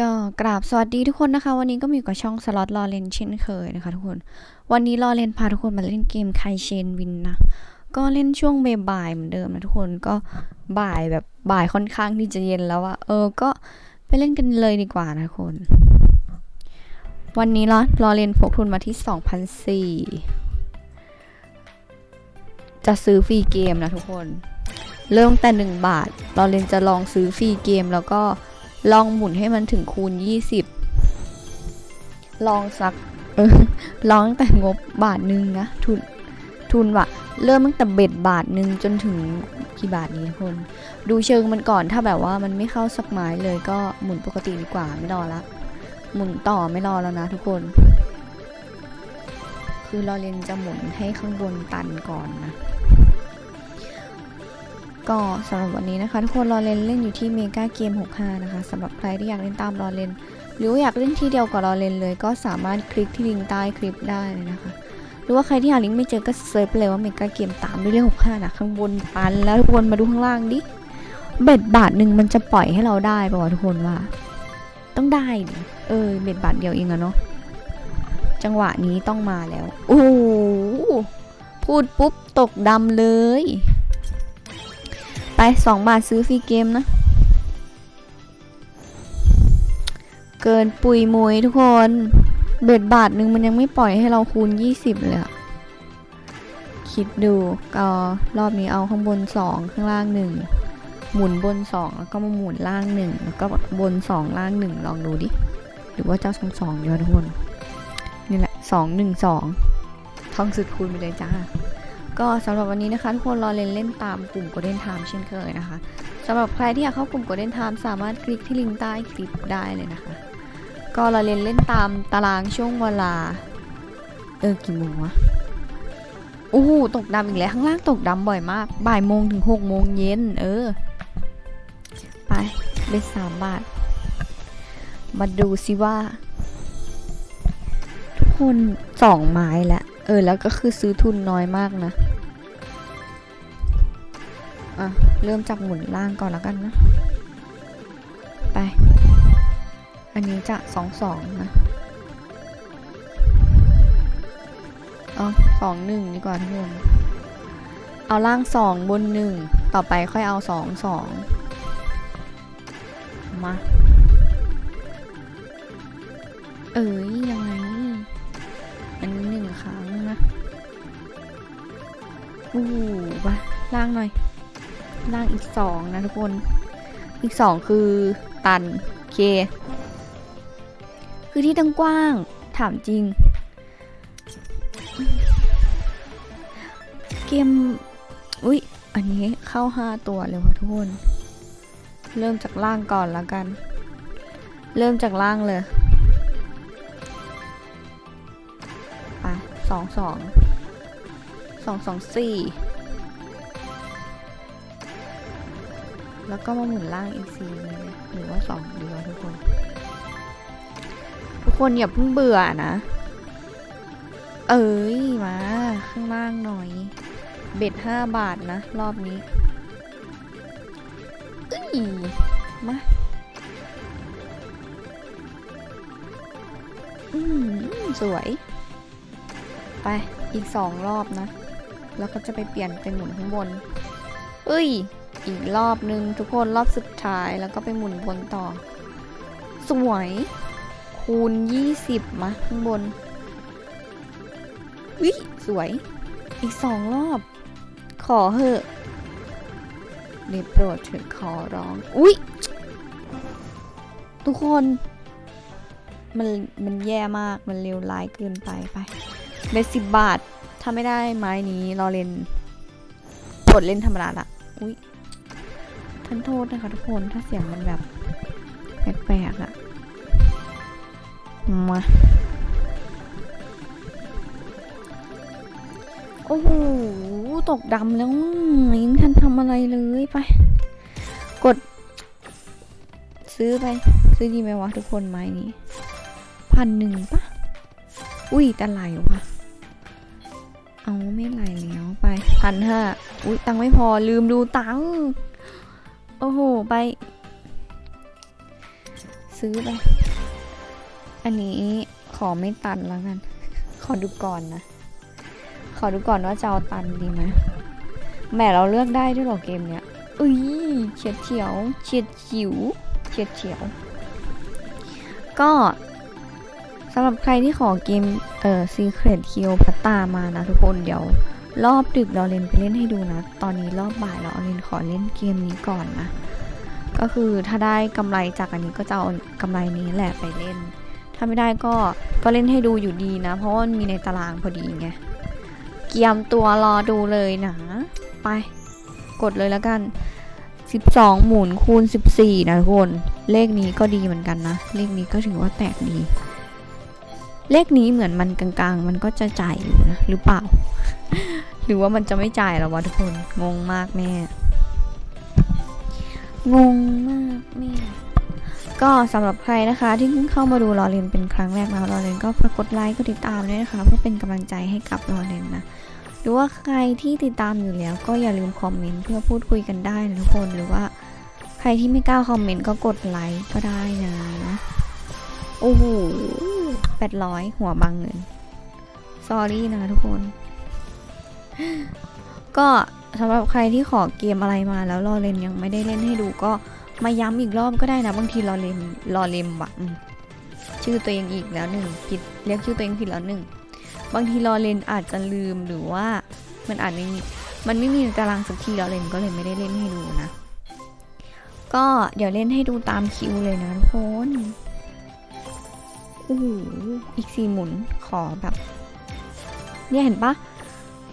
ก็กราบสวัสดีทุกคนนะคะ วันนี้ก็มีกับช่องสล็อตรอเลนเช่นเคยนะคะทุกคน วันนี้รอเลนพาทุกคนมาเล่นเกมไคเชนวินนะ ก็เล่นช่วงบ่ายเหมือนเดิมนะทุกคนก็บ่ายแบบบ่ายค่อนข้างที่จะเย็นแล้วอะเออก็ไปเล่นกันเลยดีกว่านะทุกคน วันนี้รอรอเลนพกทุนมาที่2,004จะซื้อฟรีเกมนะทุกคน เริ่มแต่หนึ่งบาทรอเลนจะลองซื้อฟรีเกมแล้วก็ ลองหมุนให้มันถึงคูณ 20 ลองสักเออลองตั้งแต่งบบาทหนึ่งนะทุนทุนวะเริ่มตั้งแต่เบ็ดบาทหนึ่งจนถึงกี่บาทนี้ทุกคน ดูเชิงมันก่อนถ้าแบบว่ามันไม่เข้าสักไม้เลยก็หมุนปกติดีกว่าไม่รอละหมุนต่อไม่รอแล้วนะทุกคน คือเรอเรียนจะหมุนให้ข้างบนตันก่อนนะ ก็สำหรับวันนี้นะคะทุกคนรอเลนเล่นอยู่ที่เมกาเกม 65 นะคะสำหรับใครที่อยากเล่นตามรอเลน หรือว่าอยากเล่นที่เดียวกับรอเลนเลย ก็สามารถคลิกที่ลิงก์ใต้คลิปได้เลยนะคะ หรือว่าใครที่หาลิงก์ไม่เจอก็เซิร์ชไปเลยว่าเมกาเกมตามด้วยเลข65 นะข้างบนปันแล้วทุกคนมาดูข้างล่างดิเบ็ดบาทหนึ่งมันจะปล่อยให้เราได้ป่าวะทุกคนว่า ต้องได้เออเบ็ดบาทเดียวเองอะเนาะจังหวะนี้ต้องมาแล้ว โอ้พูดปุ๊บตกดำเลย ไปสองบาทซื้อฟรีเกมนะ เกินปุยมุยทุกคน เบ็ดบาทหนึ่งมันยังไม่ปล่อยให้เราคูณ 20 เลยอะคิดดูก็รอบนี้เอาข้างบน 2 ข้างล่าง 1 หมุนบน 2 แล้วก็มาหมุนล่าง 1 แล้วก็บน 2 ล่าง 1 ลองดูดิ หรือว่าเจ้าสองสองเดียวทุกคน นี่แหละ 2 1 2ท่องสุดคูณไปเลยจ้า ก็สำหรับวันนี้นะคะ ทุกคนรอเล่นเล่นตามกลุ่ม Golden Time เช่นเคยนะคะสำหรับใครที่อยากเข้ากลุ่ม Golden Time สามารถคลิกที่ลิงก์ใต้คลิปได้เลยนะคะ ก็ราเล่นเล่นตามตารางช่วงเวลา เออกี่โมงวะโอ้โหตกดำอีกแล้วข้างล่างตกดำบ่อยมาก บ่ายโมงถึงหกโมงเย็นเออ ไปเบ็ดสามบาท มาดูสิว่า ทุกคนสองไม้แล้วเออ แล้วก็คือซื้อทุนน้อยมากนะ อะ เริ่มจากหมุนล่างก่อนแล้วกันนะ ไป อันนี้จะสองสองนะเอาสองหนึ่งดีกว่าทุกคนเอาล่างสองบนหนึ่งต่อไปค่อยเอาสองสองมาเอ้ยยังไง อันนี้หนึ่งครั้งนะอู้ไปล่างหน่อย ล่างอีกสองนะทุกคน อีกสองคือตันเค คือที่ตั้งกว้างถามจริง เกม อุ๊ย อันนี้เข้าห้าตัวเลยว่ะทุกคน เริ่มจากล่างก่อนแล้วกัน เริ่มจากล่างเลยไปสองสองสองสองสี่ แล้วก็มาหมุนล่างอีกสี่หรือว่าสองดีวะทุกคน ทุกคนอย่าเพิ่งเบื่อนะ เอ้ยมาข้างล่างหน่อย เบ็ดห้าบาทนะ รอบนี้เอ้ยมาอืมสวย ไปอีกสองรอบนะ แล้วก็จะไปเปลี่ยนเป็นหมุนข้างบน เอ้ย อีกรอบนึงทุกคนรอบสุดท้ายแล้วก็ไปหมุนบนต่อ สวย คูณ 20 มาข้างบนวิสวย อีกสองรอบ ขอเหอะเดโปรดเถิดขอร้อง อุ๊ย ทุกคน มันมันแย่มากมันเลวร้ายเกินไปไปเบสิบบาท ถ้าไม่ได้ไม้นี้รอเล่นกดเล่นธรรมดาละอุ๊ย ท่านโทษนะคะทุกคนถ้าเสียงมันแบบแปลกๆอะมาโอ้โห ตกดำแล้วยังทันทำอะไรเลยไป กด ซื้อไป ซื้อดีไหมวะทุกคนไม้นี้พันหนึ่งปะอุ้ยแต่ไหลวะเอาไม่ไหลแล้วไปพันห้าอุ้ยตังไม่พอลืมดูตังค์ โอ้โห ไป ซื้อไป อันนี้ขอไม่ตันแล้วกัน ขอดูก่อนนะ ขอดูก่อนว่าจะเอาตันดีไหมแหมเราเลือกได้ด้วยหรอเกมเนี้ยอุ้ยเฉียดเฉียวเฉียดจิ๋วเฉียดเฉียว ก็สำหรับใครที่ขอเกมเอ่อ Secret k i l l พัตตามานะทุกคนเดี๋ยว รอบดึกเราเล่นไปเล่นให้ดูนะ ตอนนี้รอบบ่ายเราเอาเล่นขอเล่นเกมนี้ก่อนนะ ก็คือถ้าได้กำไรจากอันนี้ก็จะเอากำไรนี้แหละไปเล่น ถ้าไม่ได้ก็ก็เล่นให้ดูอยู่ดีนะ เพราะว่ามันมีในตารางพอดีไง เกียมตัวรอดูเลยนะ ไป กดเลยแล้วกัน 12 หมุนคูณ 14 นะทุกคน เลขนี้ก็ดีเหมือนกันนะ เลขนี้ก็ถือว่าแตกดี เลขนี้เหมือนมันกลางๆ มันก็จะจ่ายอยู่นะหรือเปล่า หรือว่ามันจะไม่จ่ายแล้ววะทุกคน งงมากแม่ งงมากแม่ ก็สำหรับใครนะคะที่เพิ่งเข้ามาดูรอเรนเป็นครั้งแรกนะรอเรนก็ฝากกดไลค์กดติดตามด้วยนะคะ เพื่อเป็นกำลังใจให้กับรอเรนนะหรือว่าใครที่ติดตามอยู่แล้ว ก็อย่าลืมคอมเมนต์เพื่อพูดคุยกันได้นะทุกคนหรือว่าใครที่ไม่กล้าคอมเมนต์ก็กดไลค์ก็ได้นะโอ้โห แปดร้อยหัวบังเงิน s อรี่นะทุกคน ก็สำหรับใครที่ขอเกมอะไรมาแล้วรอเล่นยังไม่ได้เล่นให้ดูก็มาย้ำอีกรอบก็ได้นะ บางทีรอเล่นรอเล่มวะชื่อตัวเองอีกแล้วหนึ่งผิดเรียกชื่อตัวเองผิดแล้วหนึ่งบางทีรอเล่นอาจจะลืมหรือว่ามันอาจไม่มีมันไม่มีตารางสักทีรอเล่นก็เลยไม่ได้เล่นให้ดูนะ ก็เดี๋ยวเล่นให้ดูตามคิวเลยนะทุกคน โอ้โหอีกสี่หมุนขอแบบ เนี่ยเห็นปะ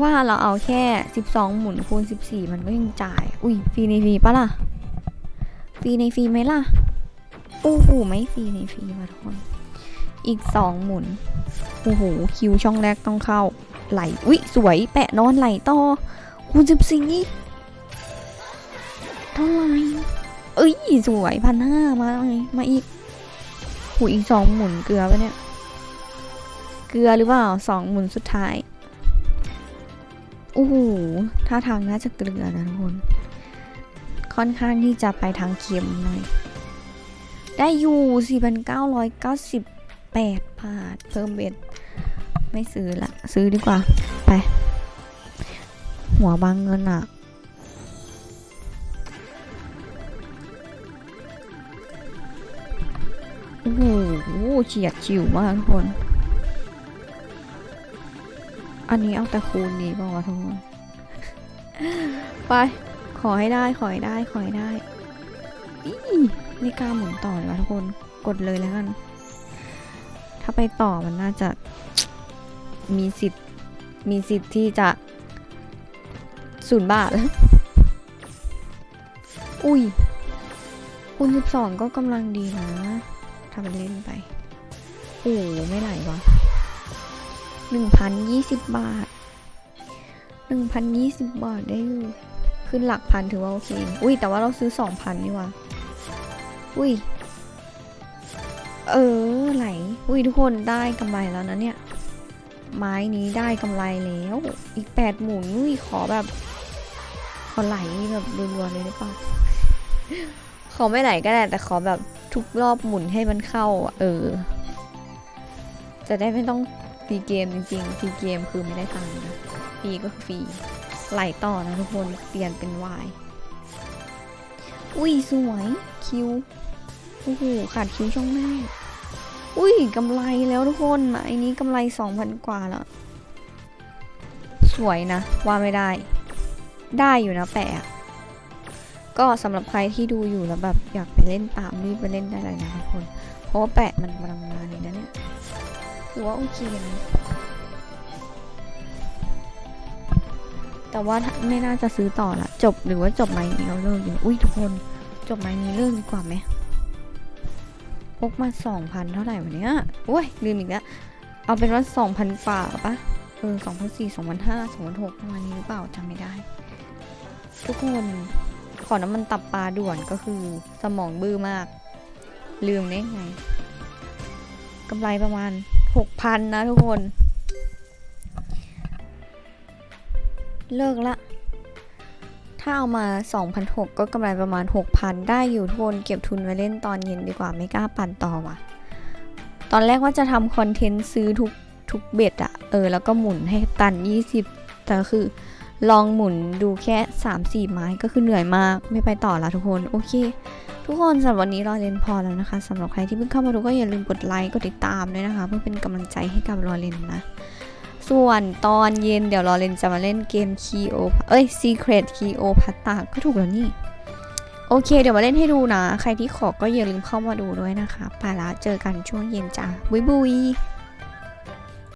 ว่าเราเอาแค่ 12 หมุนคูณ 14 มันก็ยังจ่าย อุ้ยฟรีในฟรีปะล่ะฟรีในฟรีไหมล่ะโอ้โหไม่ฟรีในฟรีว่ะทุกคนอีก 2 หมุนโอ้โหคิวช่องแรกต้องเข้าไหลอุ้ยสวยแปะนอนไหลต่อคูณ14เท่าไหร่เอ้ยสวยพันห้ามาไงมาอีก หูอีกสองหมุนเกลือปะเนี่ย เกลือหรือเปล่าสองหมุนสุดท้ายโอ้โหท่าทางน่าจะเกลือนะทุกคน ค่อนข้างที่จะไปทางเค็มหน่อย ได้อยู่ 4,998 บาท เพิ่มเบ็ด ไม่ซื้อละ ซื้อดีกว่า ไป หัวบางเงินอะ เฉียดฉิวมากทุกคน อันนี้เอาแต่คูณดีป่าวะทุกคน ไป ขอให้ได้ ขอให้ได้ ขอให้ได้อีไม่กล้าหมุนต่อเลยวะทุกคน กดเลยแล้วกัน ถ้าไปต่อมันน่าจะ มีสิทธิ์ มีสิทธิ์ที่จะศูนย์บาท อุ้ยคูณ12 ก็กำลังดีนะถ้ามันเล่นไป โอ้โหไม่ไหลวะหนึ่งพันยี่สิบบาทหนึ่งพันยี่สิบบาทได้อยู่ขึ้นหลักพันถือว่าโอเค อุ้ยแต่ว่าเราซื้อสองพันนี่วะอุ้ย เออไหล อุ้ยทุกคนได้กำไรแล้วนะเนี่ย ไม้นี้ได้กำไรแล้ว อีกแปดหมุนอุ้ยขอแบบ ขอไหลแบบรัวๆเลยได้ปะขอไม่ไหลก็ได้แต่ขอแบบทุกรอบหมุนให้มันเข้าอะเออ จะได้ไม่ต้องฟรีเกมจริงๆฟรีเกมคือไม่ได้ตังค์นะฟรีก็คือฟรีไหลต่อนะทุกคนเปลี่ยนเป็นวายอุ้ยสวยคิวโอ้โหขาดคิวช่องแม่อุ้ยกำไรแล้วทุกคนไอ้นี้กำไรสองพันกว่าแล้ว สวยนะ ว่าไม่ได้ ได้อยู่นะแปะก็สำหรับใครที่ดูอยู่แล้วแบบอยากไปเล่นตามรีบไปเล่นได้เลยนะทุกคน เพราะว่าแปะมันกำลังมาเลยนะเนี่ย ถือว่าโอเคนะ แต่ว่าไม่น่าจะซื้อต่อละจบหรือว่าจบไม้นี้เราเลิกดีอุ้ยทุกคนจบไม้นี้เลิกดีกว่าไหมพกมาสองพันเท่าไหร่วันเนี้ยโอ้ยลืมอีกแล้ว เอาเป็นว่าสองพันกว่าปะเออสองพันสี่สองพันห้าสองพันหกประมาณนี้หรือเปล่าจำไม่ได้ ทุกคน ขอน้ำมันตับปลาด่วนก็คือสมองบื้อมาก ลืมได้ไงกำไรประมาณ หกพันนะทุกคน เลิกละ ถ้าเอามา 2,600 ก็กำไรประมาณ 6,000 ได้อยู่ทุกคนเก็บทุนไว้เล่นตอนเย็นดีกว่าไม่กล้าปั่นต่อว่ะ ตอนแรกว่าจะทำคอนเทนต์ซื้อทุกทุกเบ็ดอะเออ แล้วก็หมุนให้ตัน 20 แต่คือลองหมุนดูแค่ 3-4 ไม้ก็คือเหนื่อยมากไม่ไปต่อละทุกคน โอเค ทุกคนสำหรับวันนี้รอเรนพอแล้วนะคะสำหรับใครที่เพิ่งเข้ามาดูก็อย่าลืมกดไลค์กดติดตามด้วยนะคะ เพื่อเป็นกำลังใจให้กับรอเรนนะ ส่วนตอนเย็นเดี๋ยวรอเรนจะมาเล่นเกมคีโอเอ้ย Secret คีโอพัตตาก็ถูกแล้วนี่ โอเค เดี๋ยวมาเล่นให้ดูนะ ใครที่ขอก็อย่าลืมเข้ามาดูด้วยนะคะไปละเจอกันช่วงเย็นจ้าบุยบุย